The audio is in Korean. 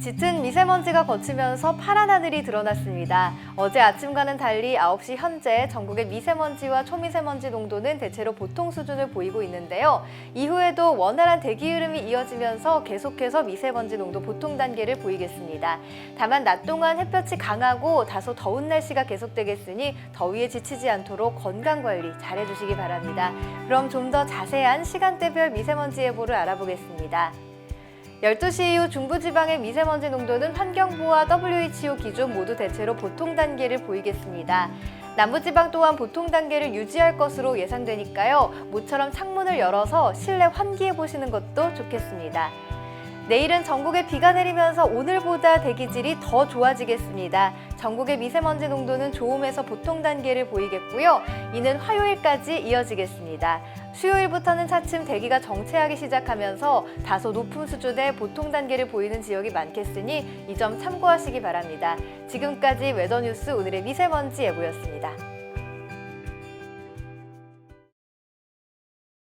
짙은 미세먼지가 거치면서 파란 하늘이 드러났습니다. 어제 아침과는 달리 9시 현재 전국의 미세먼지와 초미세먼지 농도는 대체로 보통 수준을 보이고 있는데요. 이후에도 원활한 대기 흐름이 이어지면서 계속해서 미세먼지 농도 보통 단계를 보이겠습니다. 다만 낮 동안 햇볕이 강하고 다소 더운 날씨가 계속되겠으니 더위에 지치지 않도록 건강 관리 잘 해주시기 바랍니다. 그럼 좀 더 자세한 시간대별 미세먼지 예보를 알아보겠습니다. 12시 이후 중부지방의 미세먼지 농도는 환경부와 WHO 기준 모두 대체로 보통 단계를 보이겠습니다. 남부지방 또한 보통 단계를 유지할 것으로 예상되니까요. 모처럼 창문을 열어서 실내 환기해 보시는 것도 좋겠습니다. 내일은 전국에 비가 내리면서 오늘보다 대기질이 더 좋아지겠습니다. 전국의 미세먼지 농도는 좋음에서 보통 단계를 보이겠고요. 이는 화요일까지 이어지겠습니다. 수요일부터는 차츰 대기가 정체하기 시작하면서 다소 높은 수준의 보통 단계를 보이는 지역이 많겠으니 이 점 참고하시기 바랍니다. 지금까지 웨더뉴스 오늘의 미세먼지 예보였습니다.